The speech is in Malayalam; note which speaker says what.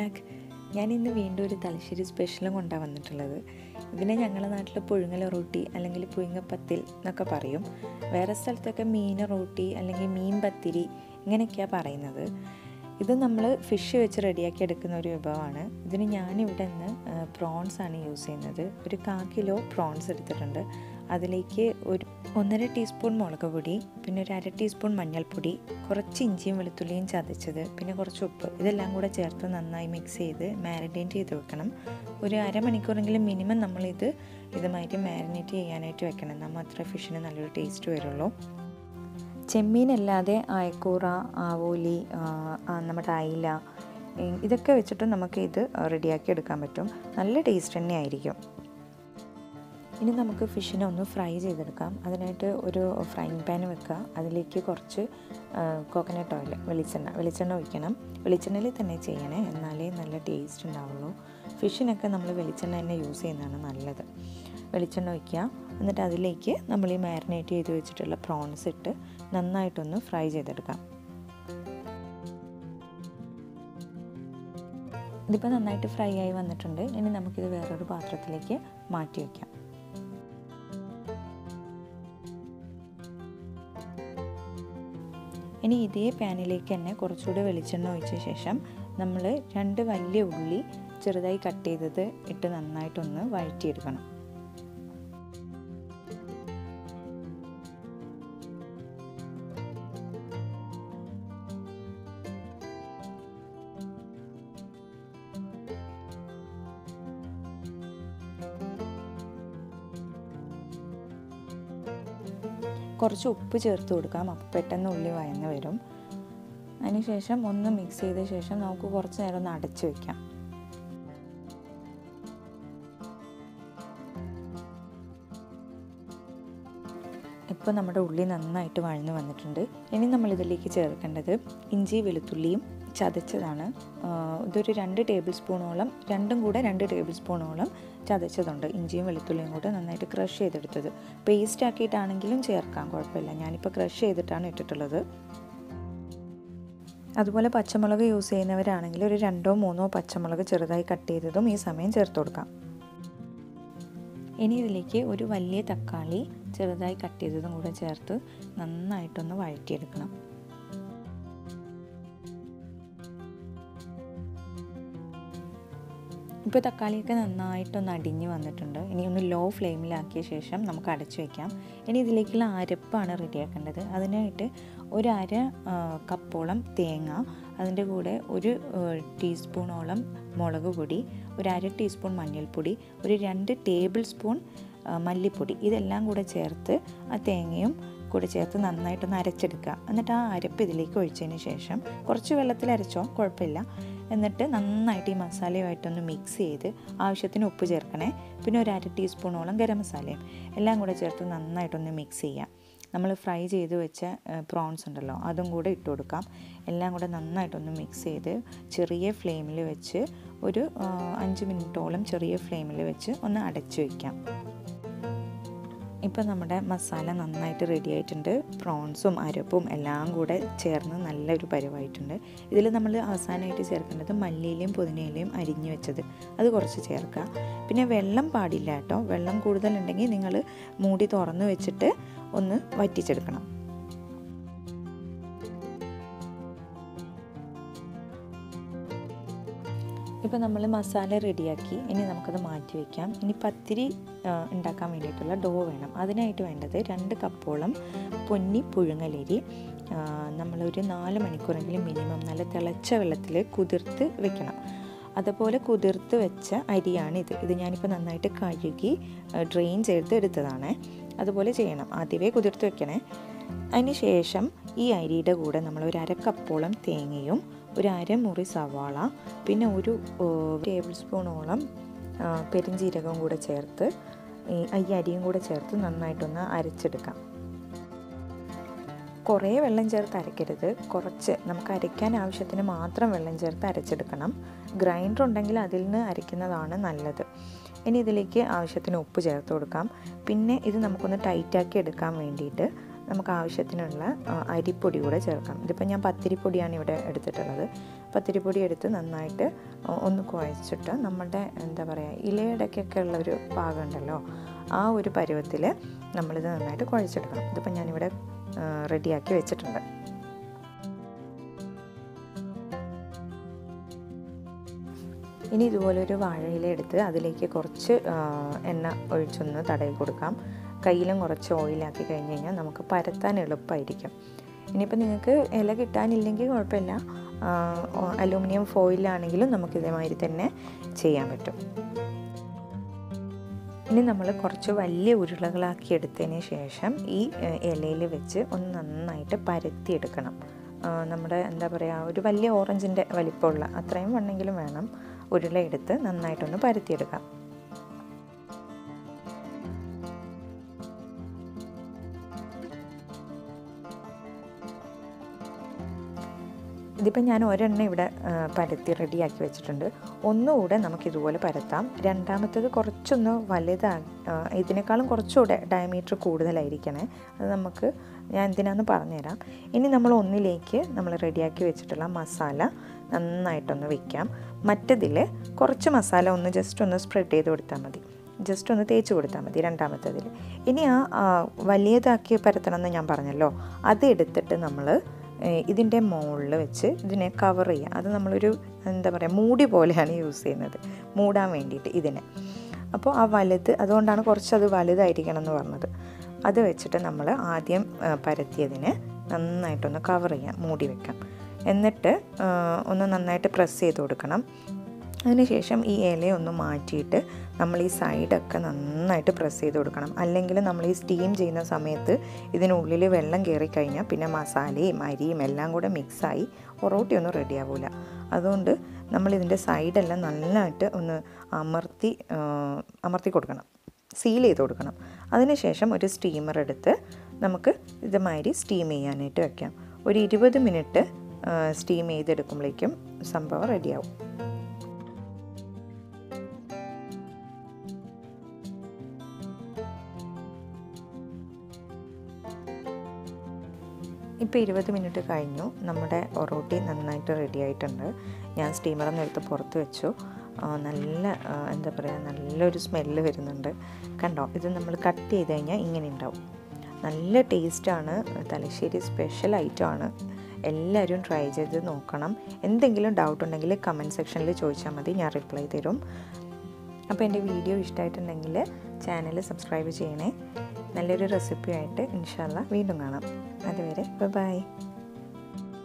Speaker 1: ബാക്ക് ഞാൻ ഇന്ന് വീണ്ടും ഒരു തലശ്ശേരി സ്പെഷ്യലും കൊണ്ടാണ് വന്നിട്ടുള്ളത്. ഇതിനെ ഞങ്ങളുടെ നാട്ടിൽ പുഴുങ്ങല റോട്ടി അല്ലെങ്കിൽ പുഴുങ്ങപ്പത്തിൽ എന്നൊക്കെ പറയും. വേറെ സ്ഥലത്തൊക്കെ മീൻ റോട്ടി അല്ലെങ്കിൽ മീൻ പത്തിരി ഇങ്ങനെയൊക്കെയാണ് പറയുന്നത്. ഇത് നമ്മൾ ഫിഷ് വെച്ച് റെഡിയാക്കി എടുക്കുന്ന ഒരു വിഭവമാണ്. ഇതിന് ഞാനിവിടെ നിന്ന് പ്രോൺസ് ആണ് യൂസ് ചെയ്യുന്നത്. ഒരു കാ കിലോ പ്രോൺസ് എടുത്തിട്ടുണ്ട്. അതിലേക്ക് ഒരു ഒന്നര ടീസ്പൂൺ മുളക് പൊടി പിന്നെ ഒരു അര ടീസ്പൂൺ മഞ്ഞൾപ്പൊടി കുറച്ച് ഇഞ്ചിയും വെളുത്തുള്ളിയും ചതച്ചത് പിന്നെ കുറച്ച് ഉപ്പ് ഇതെല്ലാം കൂടെ ചേർത്ത് നന്നായി മിക്സ് ചെയ്ത് മാരിനേറ്റ് ചെയ്ത് വെക്കണം. ഒരു അരമണിക്കൂറെങ്കിലും മിനിമം നമ്മളിത് ഇതുമായിട്ട് മാരിനേറ്റ് ചെയ്യാനായിട്ട് വെക്കണം. എന്നാൽ മാത്രമേ ഫിഷിന് നല്ലൊരു ടേസ്റ്റ് വരുള്ളൂ. ചെമ്മീനല്ലാതെ അയക്കൂറ ആവോലി നമ്മുടെ അയില ഇതൊക്കെ വെച്ചിട്ട് നമുക്ക് ഇത് റെഡിയാക്കി എടുക്കാൻ പറ്റും. നല്ല ടേസ്റ്റ് തന്നെ ആയിരിക്കും ഇനി നമുക്ക് ഫിഷിനെ ഒന്ന് ഫ്രൈ ചെയ്തെടുക്കാം. അതിനായിട്ട് ഒരു ഫ്രൈങ് പാൻ വെക്കുക. അതിലേക്ക് കുറച്ച് കോക്കനട്ട് ഓയിൽ വെളിച്ചെണ്ണ വെളിച്ചെണ്ണ ഒഴിക്കണം. വെളിച്ചെണ്ണയിൽ തന്നെ ചെയ്യണേ എന്നാലേ നല്ല ടേസ്റ്റ് ഉണ്ടാവുള്ളൂ. ഫിഷിനൊക്കെ നമ്മൾ വെളിച്ചെണ്ണ തന്നെ യൂസ് ചെയ്യുന്നതാണ് നല്ലത്. വെളിച്ചെണ്ണ ഒഴിക്കുക. എന്നിട്ട് അതിലേക്ക് നമ്മൾ ഈ മാരിനേറ്റ് ചെയ്ത് വെച്ചിട്ടുള്ള പ്രോൺസ് ഇട്ട് നന്നായിട്ടൊന്ന് ഫ്രൈ ചെയ്തെടുക്കാം. ഇതിപ്പോൾ നന്നായിട്ട് ഫ്രൈ ആയി വന്നിട്ടുണ്ട്. ഇനി നമുക്കിത് വേറൊരു പാത്രത്തിലേക്ക് മാറ്റി വയ്ക്കാം ഇനി ഇതേ പാനിലേക്ക് തന്നെ കുറച്ചുകൂടി വെളിച്ചെണ്ണ ഒഴിച്ച ശേഷം നമ്മൾ രണ്ട് വലിയ ഉള്ളി ചെറുതായി കട്ട് ചെയ്തത് ഇട്ട് നന്നായിട്ടൊന്ന് വഴറ്റിയെടുക്കണം. കുറച്ച് ഉപ്പ് ചേർത്ത് കൊടുക്കാം. അപ്പോൾ പെട്ടെന്ന് ഉള്ളി വയന്ന് വരും. അതിനുശേഷം ഒന്ന് മിക്സ് ചെയ്ത ശേഷം നമുക്ക് കുറച്ച് നേരം ഒന്ന് അടച്ചു വയ്ക്കാം ഇപ്പോൾ നമ്മുടെ ഉള്ളി നന്നായിട്ട് വഴന്ന് വന്നിട്ടുണ്ട്. ഇനി നമ്മൾ ഇതിലേക്ക് ചേർക്കേണ്ടത് ഇഞ്ചി വെളുത്തുള്ളിയും ചതച്ചതാണ്. ഇതൊരു രണ്ട് ടേബിൾ സ്പൂണോളം രണ്ടും കൂടെ രണ്ട് ടേബിൾ സ്പൂണോളം ചതച്ചതുണ്ട്. ഇഞ്ചിയും വെളുത്തുള്ളിയും കൂടെ നന്നായിട്ട് ക്രഷ് ചെയ്തെടുത്തത്. പേസ്റ്റ് ആക്കിയിട്ടാണെങ്കിലും ചേർക്കാം കുഴപ്പമില്ല. ഞാനിപ്പോൾ ക്രഷ് ചെയ്തിട്ടാണ് ഇട്ടിട്ടുള്ളത്. അതുപോലെ പച്ചമുളക് യൂസ് ചെയ്യുന്നവരാണെങ്കിൽ ഒരു രണ്ടോ മൂന്നോ പച്ചമുളക് ചെറുതായി കട്ട് ചെയ്തതും ഈ സമയം ചേർത്ത് കൊടുക്കാം. ഇനി ഇതിലേക്ക് ഒരു വലിയ തക്കാളി ചെറുതായി കട്ട് ചെയ്തതും കൂടെ ചേർത്ത് നന്നായിട്ടൊന്ന് വഴറ്റിയെടുക്കണം. ഇപ്പോൾ തക്കാളിയൊക്കെ നന്നായിട്ടൊന്ന് അടിഞ്ഞ് വന്നിട്ടുണ്ട്. ഇനി ഒന്ന് ലോ ഫ്ലെയിമിലാക്കിയ ശേഷം നമുക്ക് അടച്ചു വയ്ക്കാം ഇനി ഇതിലേക്കുള്ള അരപ്പാണ് റെഡിയാക്കേണ്ടത്. അതിനായിട്ട് ഒരു അര കപ്പോളം തേങ്ങ അതിന്റെ കൂടെ ഒരു ടീസ്പൂണോളം മുളക് പൊടി ഒരു അര ടീസ്പൂൺ മഞ്ഞൾപ്പൊടി ഒരു രണ്ട് ടേബിൾ സ്പൂൺ മല്ലിപ്പൊടി. ഇതെല്ലാം കൂടെ ചേർത്ത് ആ തേങ്ങയും കൂടെ ചേർത്ത് നന്നായിട്ടൊന്ന് അരച്ചെടുക്കുക. എന്നിട്ട് ആ അരപ്പ് ഇതിലേക്ക് ഒഴിച്ചതിന് ശേഷം കുറച്ച് വെള്ളത്തിൽ അരച്ചോ? കുഴപ്പമില്ല. എന്നിട്ട് നന്നായിട്ട് ഈ മസാലയുമായിട്ടൊന്ന് മിക്സ് ചെയ്ത് ആവശ്യത്തിന് ഉപ്പ് ചേർക്കണേ. പിന്നെ ഒരു അര ടീസ്പൂണോളം ഗരം മസാലയും എല്ലാം കൂടെ ചേർത്ത് നന്നായിട്ടൊന്ന് മിക്സ് ചെയ്യാം. നമ്മൾ ഫ്രൈ ചെയ്ത് വെച്ച പ്രോൺസ് ഉണ്ടല്ലോ അതും കൂടെ ഇട്ട് കൊടുക്കാം. എല്ലാം കൂടെ നന്നായിട്ടൊന്ന് മിക്സ് ചെയ്ത് ചെറിയ ഫ്ലെയിമിൽ വെച്ച് ഒരു അഞ്ച് മിനിറ്റോളം ചെറിയ ഫ്ലെയിമിൽ വെച്ച് ഒന്ന് അടച്ചു വയ്ക്കാം ഇപ്പോൾ നമ്മുടെ മസാല നന്നായിട്ട് റെഡി ആയിട്ടുണ്ട്. പ്രോൺസും അരപ്പും എല്ലാം കൂടെ ചേർന്ന് നല്ലൊരു പരുവായിട്ടുണ്ട്. ഇതിൽ നമ്മൾ അവസാനമായിട്ട് ചേർക്കേണ്ടത് മല്ലിയിലയും പുതിനയിലയും അരിഞ്ഞു വെച്ചത്. അത് കുറച്ച് ചേർക്കുക. പിന്നെ വെള്ളം പാടില്ല കേട്ടോ. വെള്ളം കൂടുതലുണ്ടെങ്കിൽ നിങ്ങൾ മൂടി തുറന്ന് വെച്ചിട്ട് ഒന്ന് വറ്റിച്ചെടുക്കണം. ഇപ്പോൾ നമ്മൾ മസാല റെഡിയാക്കി. ഇനി നമുക്കത് മാറ്റി വയ്ക്കാം ഇനി പത്തിരി ഉണ്ടാക്കാൻ വേണ്ടിയിട്ടുള്ള ഡോ വേണം. അതിനായിട്ട് വേണ്ടത് രണ്ട് കപ്പോളം പൊന്നി പുഴുങ്ങലരി. നമ്മളൊരു നാല് മണിക്കൂറെങ്കിലും മിനിമം നല്ല തിളച്ച വെള്ളത്തിൽ കുതിർത്ത് വെക്കണം. അതുപോലെ കുതിർത്ത് വെച്ച അരിയാണിത്. ഇത് ഞാനിപ്പോൾ നന്നായിട്ട് കഴുകി ഡ്രെയിൻ ചെയ്ത് എടുത്തതാണ്. അതുപോലെ ചെയ്യണം. ആദ്യമേ കുതിർത്ത് വെക്കണേ. അതിന് ശേഷം ഈ അരിയുടെ കൂടെ നമ്മൾ ഒരു അര കപ്പോളം തേങ്ങയും ഒരു അരമുറി സവാള പിന്നെ ഒരു ടേബിൾ സ്പൂണോളം പെരിഞ്ചീരകവും കൂടെ ചേർത്ത് ഈ അരിയും കൂടെ ചേർത്ത് നന്നായിട്ടൊന്ന് അരച്ചെടുക്കാം. കുറേ വെള്ളം ചേർത്ത് അരയ്ക്കരുത്. കുറച്ച് നമുക്ക് അരയ്ക്കാൻ ആവശ്യത്തിന് മാത്രം വെള്ളം ചേർത്ത് അരച്ചെടുക്കണം. ഗ്രൈൻഡർ ഉണ്ടെങ്കിൽ അതിൽ നിന്ന് അരയ്ക്കുന്നതാണ് നല്ലത്. ഇനി ഇതിലേക്ക് ആവശ്യത്തിന് ഉപ്പ് ചേർത്ത് കൊടുക്കാം. പിന്നെ ഇത് നമുക്കൊന്ന് ടൈറ്റാക്കി എടുക്കാൻ വേണ്ടിയിട്ട് നമുക്ക് ആവശ്യത്തിനുള്ള അരിപ്പൊടി കൂടെ ചേർക്കാം ഇതിപ്പോൾ ഞാൻ പത്തിരിപ്പൊടിയാണ് ഇവിടെ എടുത്തിട്ടുള്ളത്. പത്തിരിപ്പൊടി എടുത്ത് നന്നായിട്ട് ഒന്ന് കുഴച്ചിട്ട് നമ്മുടെ എന്താ പറയുക ഇലയിടയ്ക്കൊക്കെ ഉള്ള ഒരു പാകം ഉണ്ടല്ലോ ആ ഒരു പരുവത്തിൽ നമ്മളിത് നന്നായിട്ട് കുഴച്ചെടുക്കണം. ഇതിപ്പോൾ ഞാനിവിടെ റെഡിയാക്കി വെച്ചിട്ടുണ്ട്. ഇനി ഇതുപോലെ ഒരു വാഴയില എടുത്ത് അതിലേക്ക് കുറച്ച് എണ്ണ ഒഴിച്ചൊന്ന് തടയിൽ കൊടുക്കാം. കയ്യിലും കുറച്ച് ഓയിലാക്കി കഴിഞ്ഞ് കഴിഞ്ഞാൽ നമുക്ക് പരത്താൻ എളുപ്പമായിരിക്കും. ഇനിയിപ്പോൾ നിങ്ങൾക്ക് ഇല കിട്ടാനില്ലെങ്കിൽ കുഴപ്പമില്ല. അലൂമിനിയം ഫോയിലാണെങ്കിലും നമുക്ക് ഇതേമാതിരി തന്നെ ചെയ്യാൻ പറ്റും. ഇനി നമ്മൾ കുറച്ച് വലിയ ഉരുളകളാക്കി എടുത്തതിന് ശേഷം ഈ ഇലയിൽ വെച്ച് ഒന്ന് നന്നായിട്ട് പരത്തിയെടുക്കണം. നമ്മുടെ എന്താ പറയുക ഒരു വലിയ ഓറഞ്ചിന്റെ വലിപ്പമുള്ള അത്രയും വണ്ണെങ്കിലും വേണം ഉരുള എടുത്ത് നന്നായിട്ടൊന്ന് പരത്തിയെടുക്കാം. ഇതിപ്പോൾ ഞാൻ ഒരെണ്ണം ഇവിടെ പരത്തി റെഡിയാക്കി വെച്ചിട്ടുണ്ട്. ഒന്നുകൂടെ നമുക്കിതുപോലെ പരത്താം. രണ്ടാമത്തേത് കുറച്ചൊന്ന് വലുതാ ഇതിനേക്കാളും കുറച്ചുകൂടെ ഡയമീറ്റർ കൂടുതലായിരിക്കണേ. അത് നമുക്ക് ഞാൻ എന്തിനാന്ന് പറഞ്ഞുതരാം. ഇനി നമ്മൾ ഒന്നിലേക്ക് നമ്മൾ റെഡിയാക്കി വെച്ചിട്ടുള്ള മസാല നന്നായിട്ടൊന്ന് വെക്കാം. മറ്റതിൽ കുറച്ച് മസാല ഒന്ന് ജസ്റ്റ് ഒന്ന് സ്പ്രെഡ് ചെയ്ത് കൊടുത്താൽ മതി. ജസ്റ്റ് ഒന്ന് തേച്ച് കൊടുത്താൽ മതി രണ്ടാമത്തതിൽ. ഇനി ആ വലിയതാക്കി പരത്തണമെന്ന് ഞാൻ പറഞ്ഞല്ലോ. അത് എടുത്തിട്ട് നമ്മൾ ഇതിന്റെ മുകളിൽ വെച്ച് ഇതിനെ കവർ ചെയ്യുക അത് നമ്മളൊരു എന്താ പറയുക മൂടി പോലെയാണ് യൂസ് ചെയ്യുന്നത്. മൂടാൻ വേണ്ടിയിട്ട് ഇതിനെ. അപ്പോൾ ആ വലുത് അതുകൊണ്ടാണ് കുറച്ചത് വലുതായിരിക്കണം എന്ന് പറഞ്ഞത്. അത് വെച്ചിട്ട് നമ്മൾ ആദ്യം പരത്തിയതിനെ നന്നായിട്ടൊന്ന് കവർ ചെയ്യാം മൂടി വെക്കാം. എന്നിട്ട് ഒന്ന് നന്നായിട്ട് പ്രസ് ചെയ്ത് കൊടുക്കണം. അതിനുശേഷം ഈ ഇലയൊന്ന് മാറ്റിയിട്ട് നമ്മൾ ഈ സൈഡൊക്കെ നന്നായിട്ട് പ്രസ് ചെയ്ത് കൊടുക്കണം. അല്ലെങ്കിൽ നമ്മൾ ഈ സ്റ്റീം ചെയ്യുന്ന സമയത്ത് ഇതിനുള്ളിൽ വെള്ളം കയറി കഴിഞ്ഞാൽ പിന്നെ മസാലയും അരിയും എല്ലാം കൂടെ മിക്സായി പൊറോട്ടയൊന്നും റെഡി ആവില്ല അതുകൊണ്ട് നമ്മളിതിന്റെ സൈഡെല്ലാം നന്നായിട്ട് ഒന്ന് അമർത്തി അമർത്തി കൊടുക്കണം. സീൽ ചെയ്ത് കൊടുക്കണം. അതിനുശേഷം ഒരു സ്റ്റീമർ എടുത്ത് നമുക്ക് ഇതുമാതിരി സ്റ്റീം ചെയ്യാനായിട്ട് വയ്ക്കാം ഒരു ഇരുപത് മിനിറ്റ് സ്റ്റീം ചെയ്തെടുക്കുമ്പോഴേക്കും സംഭവം റെഡിയാവും ഇപ്പോൾ ഇരുപത് മിനിറ്റ് കഴിഞ്ഞു. നമ്മുടെ ഒറോട്ടി നന്നായിട്ട് റെഡി ആയിട്ടുണ്ട്. ഞാൻ സ്റ്റീമറിൽ നിന്ന് എടുത്ത് പുറത്ത് വെച്ചു. നല്ല എന്താ പറയുക നല്ലൊരു സ്മെല്ല് വരുന്നുണ്ട്. കണ്ടോ? ഇത് നമ്മൾ കട്ട് ചെയ്ത് കഴിഞ്ഞാൽ ഇങ്ങനെ ഉണ്ടാവും. നല്ല ടേസ്റ്റാണ് തലശ്ശേരി സ്പെഷ്യൽ ഐറ്റമാണ് എല്ലാവരും ട്രൈ ചെയ്ത് നോക്കണം. എന്തെങ്കിലും ഡൗട്ട് ഉണ്ടെങ്കിൽ കമന്റ് സെക്ഷനിൽ ചോദിച്ചാൽ മതി. ഞാൻ റിപ്ലൈ തരും. അപ്പോൾ എന്റെ വീഡിയോ ഇഷ്ടമായിട്ടുണ്ടെങ്കിൽ ചാനൽ സബ്സ്ക്രൈബ് ചെയ്യണേ. നല്ലൊരു റെസിപ്പിയായിട്ട് ഇൻഷാല്ല വീണ്ടും കാണാം. അതുവരെ ബൈ